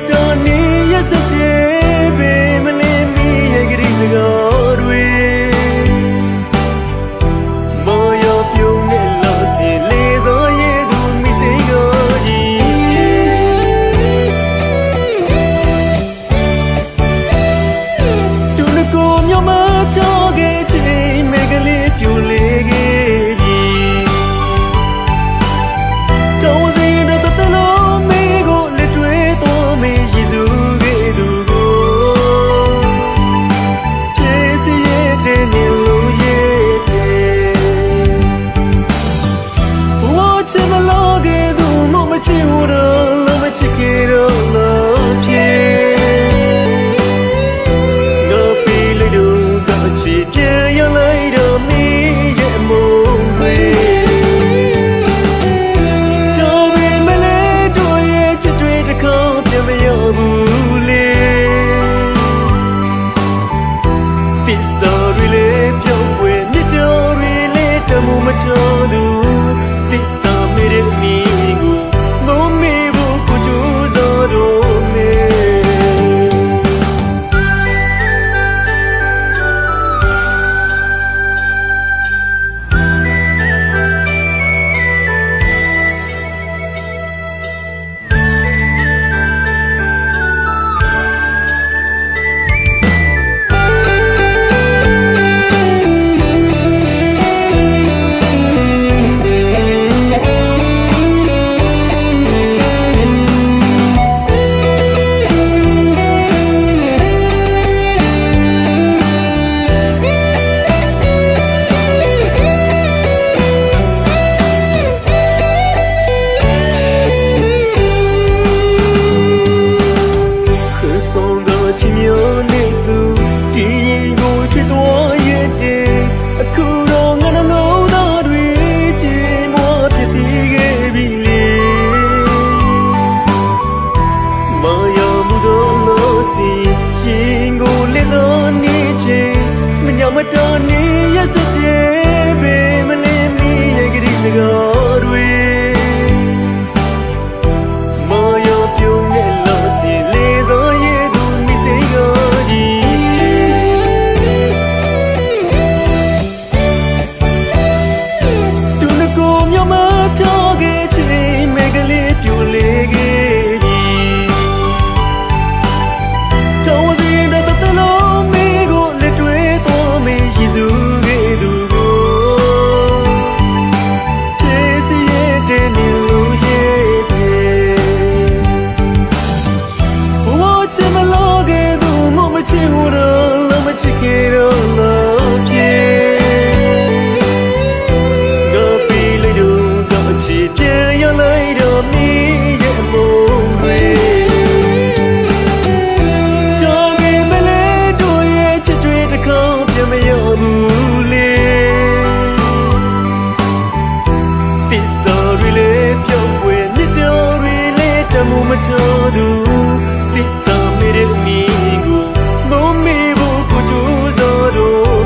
မ ချင်မလို့ကဲသူမမချင်ဘူးတော့လို့မချစ်ကြတော့လို့ပြေငါပီလေးတို့ကချစ်ပြေရလိုက်တော့မီးရဲ့မုံတွေတော့ဘယ်မလဲတို့ရဲ့ချစ်တွေတစ်ခေါက်ပြမရဘူးလေပစ္စာတွေလည်းပြောင်းပွဲမြစ်တော်တွေလည်းတမှုမချောသူ ရင်ကိုချွေသွားရဲ့တဲ့အခုတော့ငါနှလုံးသားတွေချင်မွားပစ္စည်းခဲ့ပြီလေမယာမှုတော့လို့စီရင်ကိုလက်စောနေချင်မညမတနေရ ချင်မလို့ကဲသူမမချင်ဘူးတော့လို့မချစ်ကြတော့လို့ပြေငါပီလေးတို့တော့ချစ်ပြေရလိုက်တော့မီးရဲ့မုံတွေတော့ငယ်မလဲတို့ရဲ့ချစ်တွေတစ်ခေါက်ပြမရဘူးလေပစ္စာတွေလည်းပြောင်းပွဲမြစ်တော်တွေလည်းတမှုမတော်သူ Pensa mere mingo, no me vou com os oros.